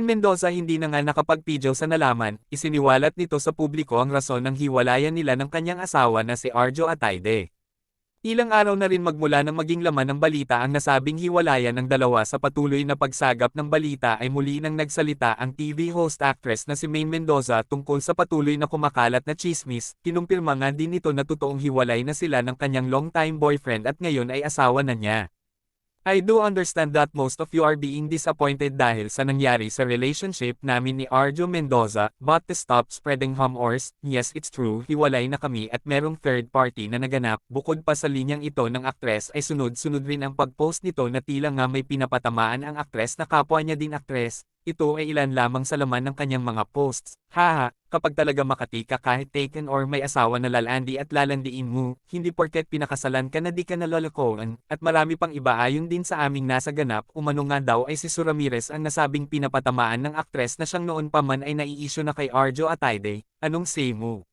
Mendoza hindi na nga nakapagpidyo sa nalaman, isiniwalat nito sa publiko ang rason ng hiwalayan nila ng kanyang asawa na si Arjo Ataide. Ilang araw na rin magmula nang maging laman ng balita ang nasabing hiwalayan ng dalawa sa patuloy na pagsagap ng balita ay muli nang nagsalita ang TV host actress na si Maine Mendoza tungkol sa patuloy na kumakalat na chismis, kinumpirma nga din nito na totoong hiwalay na sila ng kanyang long-time boyfriend at ngayon ay asawa na niya. I do understand that most of you are being disappointed dahil sa nangyari sa relationship namin ni Arjo Mendoza, but to stop spreading rumors, yes it's true, hiwalay na kami at merong third party na naganap. Bukod pa sa linyang ito ng aktres ay sunod-sunod rin ang pag-post nito na tila nga may pinapatamaan ang aktres na kapwa niya din aktres. Ito ay ilan lamang sa laman ng kanyang mga posts. Haha, kapag talaga makati ka kahit taken or may asawa na lalandi at lalandiin mo, hindi porket pinakasalan ka na di ka nalalakoan, at marami pang iba ayon din sa aming nasa ganap, umano nga daw ay si Su Ramirez ang nasabing pinapatamaan ng aktres na siyang noon pa man ay nai-issue na kay Arjo Ataide, anong say mo?